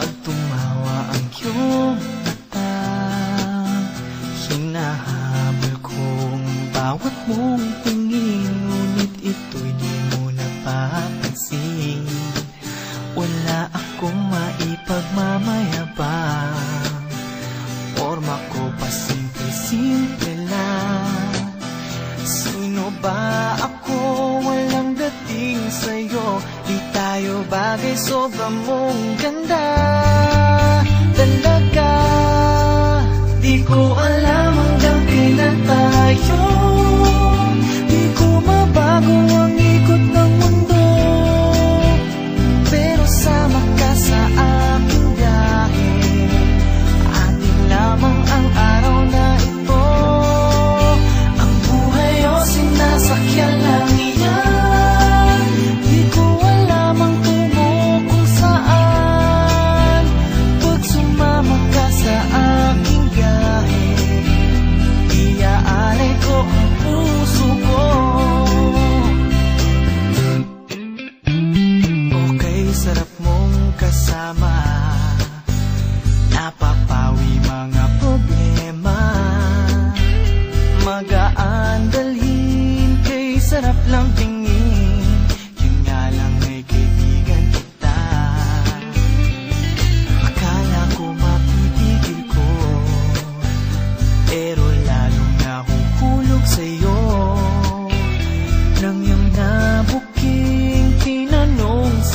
Pag tumawa ang iyong mata. Hinahabol kong bawat mong tingin Ngunit ito'y di mo napapansin. Wala akong maipagmamayabang. Forma ko pa simple-simple lang. Sino ba ako walang dating sa'yo? Di tayo bagay sobrang mong ganda. 不安了。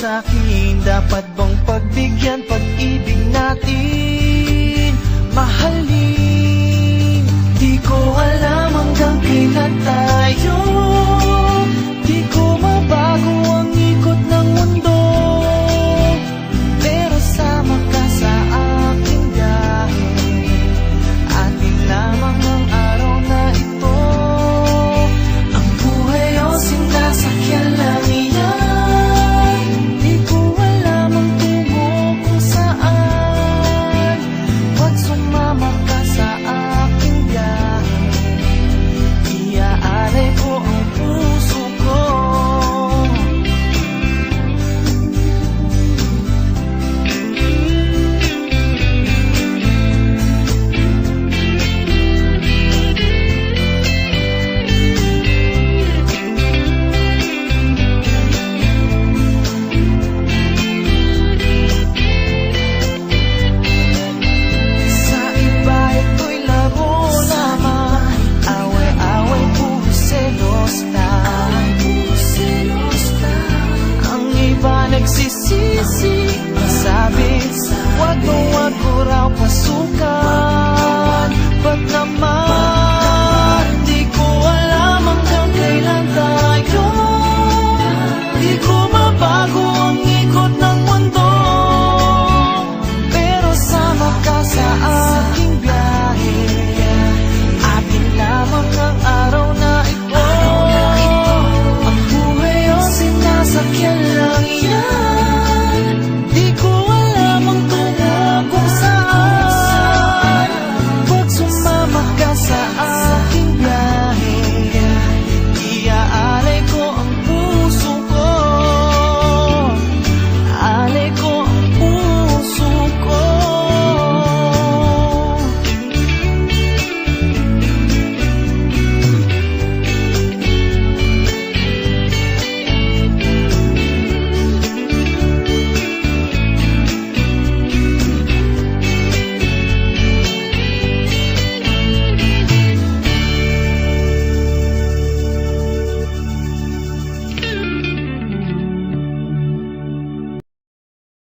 sa'kin? Dapat bang pagbigyan pag-ibig natin? Mahalin